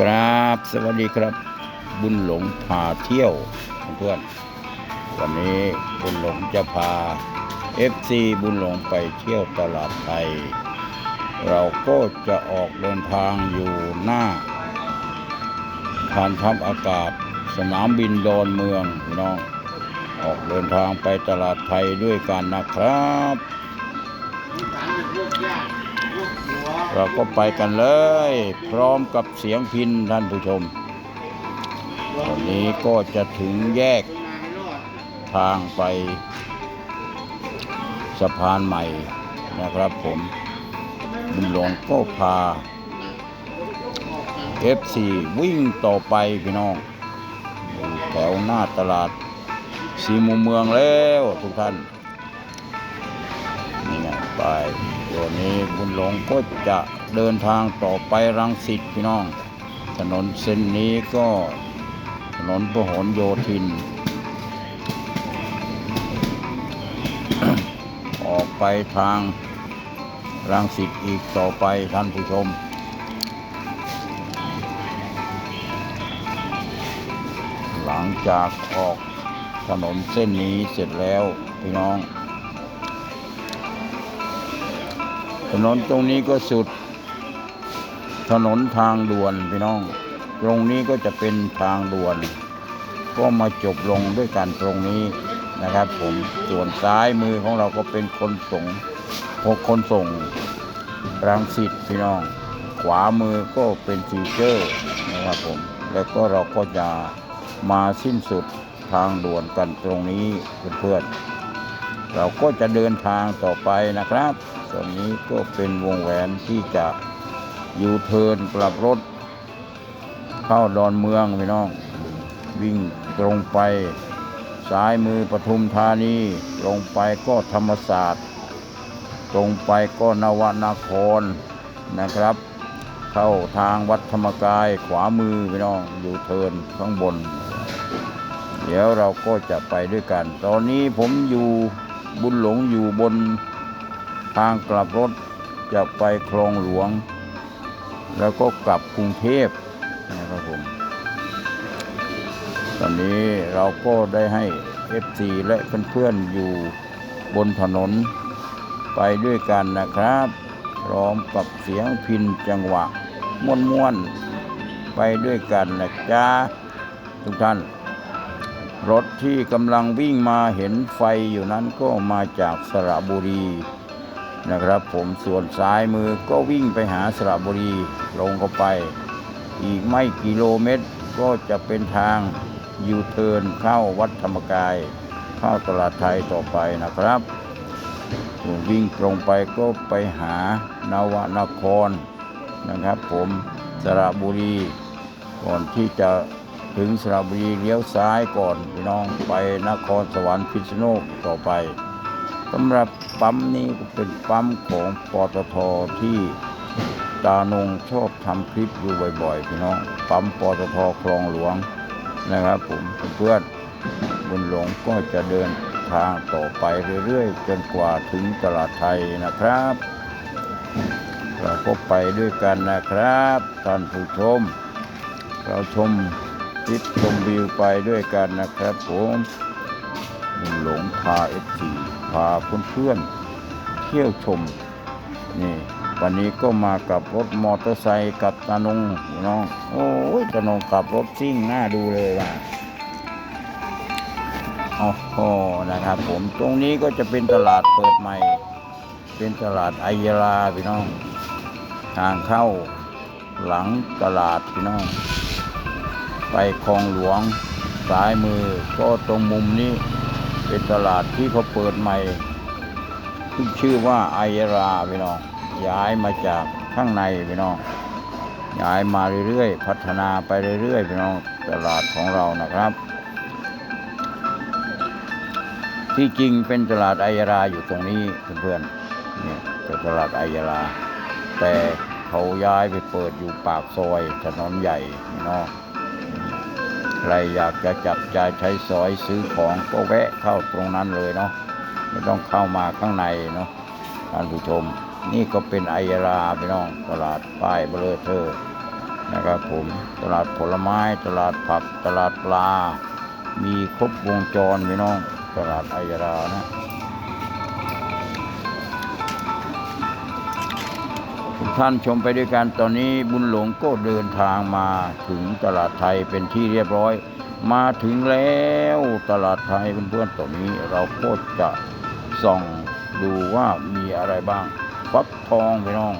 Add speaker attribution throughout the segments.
Speaker 1: กราบสวัสดีครับ บุญหลงพาเที่ยวเพื่อนวันนี้บุญหลงจะพา FC บุญหลงไปเที่ยวตลาดไทย เราก็จะออกเดินทางอยู่หน้าฐานทัพอากาศ สนามบินดอนเมืองพี่น้อง ออกเดินทางไปตลาดไทยด้วยกันนะครับ เราก็ไปกันเลย พร้อมกับเสียงพินท่านผู้ชมวันนี้ก็จะถึงแยกทางไปสะพานใหม่นะครับผมบุญหลวงก็พา F4 วิ่งต่อไปพี่น้องแถวหน้าตลาดสีมุมเมืองแล้วทุกท่าน นี่ไงไปตัวนี้บุญหลงก็จะเดินทางต่อไปรังสิตพี่น้อง ถนนเส้นนี้ก็ถนนพหลโยธิน ออกไปทางรังสิตอีกต่อไปท่านผู้ชมหลังจากออกถนนเส้นนี้เสร็จแล้วพี่น้อง ถนนตรงนี้ก็สุด ถนนทางด่วนพี่น้อง ตรงนี้ก็จะเป็นทางด่วน ก็มาจบลงด้วยกันตรงนี้นะครับ ผมส่วนซ้ายมือของเราก็เป็นคนส่งพกคนส่งรังสิตพี่น้อง ขวามือก็เป็นฟีเจอร์นะครับผม แล้วก็เราก็จะมาสิ้นสุดทางด่วนกันตรงนี้เพื่อนๆเราก็จะเดินทางต่อไปนะครับ ตรงนี้ก็เป็นวงแหวนที่จะยูเทิร์นกลับรถ เข้าดอนเมืองพี่น้อง วิ่งตรงไปซ้ายมือปทุมธานีตรงไปก็ธรรมศาสตร์ ตรงไปก็นวนครนะครับ เข้าทางวัดธรรมกายขวามือพี่น้องอยู่เทินข้างบน เดี๋ยวเราก็จะไปด้วยกัน ตอนนี้ผมอยู่บุญหลงอยู่บน ทางกลับรถจะไปคลองหลวง แล้วก็กลับกรุงเทพนะครับผม ตอนนี้เราก็ได้ให้ FC และเพื่อนๆอยู่บนถนนไปด้วยกันนะครับ พร้อมกับเสียงพินจังหวะ ม่วนๆ ไปด้วยกันนะจ๊ะทุกท่าน รถที่กำลังวิ่งมาเห็นไฟอยู่นั้นก็มาจากสระบุรี นะครับ ผมส่วนซ้ายมือก็วิ่งไปหาสระบุรีลงเข้าไป อีกไม่กิโลเมตรก็จะเป็นทางยูเทิร์นเข้าวัดธรรมกาย เข้าตลาดไทยต่อไปนะครับ วิ่งตรงไปก็ไปหานวนครนะครับ ผมสระบุรีก่อนที่จะถึงสระบุรีเลี้ยวซ้ายก่อนพี่น้องไปนครสวรรค์พิษณุโลกต่อไป สำหรับปั๊มนี้ก็เป็นปั๊มของปตทที่ตานงชอบทำคลิปอยู่บ่อยๆพี่น้องปั๊มปตทคลองหลวงนะครับ ผมเพื่อนบุญหลงก็จะเดินทางต่อไปเรื่อยๆ จนกว่าถึงตลาดไทยนะครับ เราก็ไปด้วยกันนะครับท่านผู้ชม เราชมคลิปชมวิวไปด้วยกันนะครับ ผมบุญหลงพาเอฟซี พาเพื่อนๆเที่ยวชมนี่วันนี้ก็มากับรถมอเตอร์ไซค์กับตานงพี่น้องโอ้ยตานงขับรถซิ่งน่าดูเลยว่ะโอ้โหนะครับ ผมตรงนี้ก็จะเป็นตลาดเปิดใหม่ เป็นตลาดไอยาลาพี่น้อง ทางเข้าหลังตลาดพี่น้อง ไปคลองหลวง ซ้ายมือก็ตรงมุมนี้ เป็นตลาดที่เขาเปิดใหม่ขึ้นชื่อว่าไอยาราพี่น้อง ย้ายมาจากข้างในพี่น้อง ย้ายมาเรื่อยๆ พัฒนาไปเรื่อยๆพี่น้องตลาดของเรานะครับ ที่จริงเป็นตลาดไอยาราอยู่ตรงนี้เพื่อนๆนี่เป็นตลาดไอยาราแต่เขาย้ายไปเปิดอยู่ปากซอยถนนใหญ่พี่น้อง ใครอยากจะจับจ่ายใช้สอยซื้อของก็แวะเข้าตรงนั้นเลยเนาะไม่ต้องเข้ามาข้างในเนาะท่านผู้ชม นี่ก็เป็นไอยาราพี่น้องตลาดป้ายเบลเทอร์นะครับผมตลาดผลไม้ตลาดผักตลาดปลา มีครบวงจรพี่น้อง ตลาดไอยารานะ ท่านชมไปด้วยกันตอนนี้บุญหลงก็เดินทางมาถึงตลาดไทยเป็นที่เรียบร้อย มาถึงแล้วตลาดไทยเพื่อนๆตอนนี้เราก็จะส่องดูว่ามีอะไรบ้างฟักทองพี่น้อง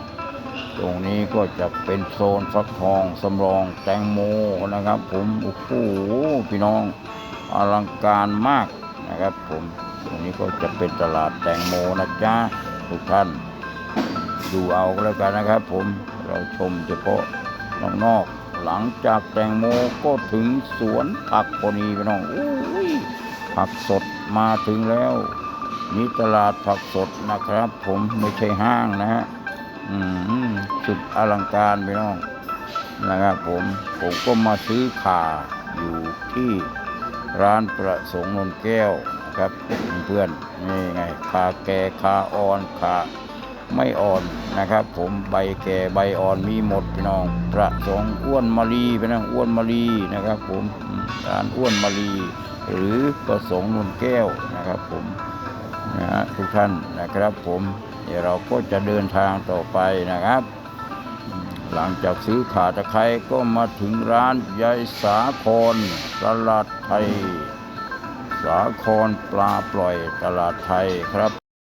Speaker 1: ตรงนี้ก็จะเป็นโซนฟักทองสำรองแตงโมนะครับ ผมโอ้โหพี่น้องอลังการมากนะครับ ผมตรงนี้ก็จะเป็นตลาดแตงโมนะจ๊ะทุกท่าน ดูเอาก็แล้วกันนะครับ ผมเราชมเฉพาะนอกๆหลังจากแตงโมก็ถึงสวนผักพอดีพี่น้องอุ้ยผักสดมาถึงแล้วนี่ตลาดผักสดนะครับ ผมไม่ใช่ห้างนะฮะอืมสุดอลังการพี่น้องนะครับผมผมก็มาซื้อข่าอยู่ที่ร้านประสงค์นนแก้วนะครับเพื่อนนี่ไงขาแก่ขาอ่อนขา ไม่อ่อนนะครับ ผมใบแก่ใบอ่อนมีหมดพี่น้องประสงค์อ้วนมาลีพี่น้องอ้วนมาลีนะครับ ผมร้านอ้วนมาลีหรือประสงค์นนแก้วนะครับ ผมนะฮะทุกท่านนะครับ ผมเดี๋ยวเราก็จะเดินทางต่อไปนะครับ หลังจากซื้อขาตะไคร้ก็มาถึงร้านยายสาครตลาดไทย สาครปลาปล่อยตลาดไทยครับ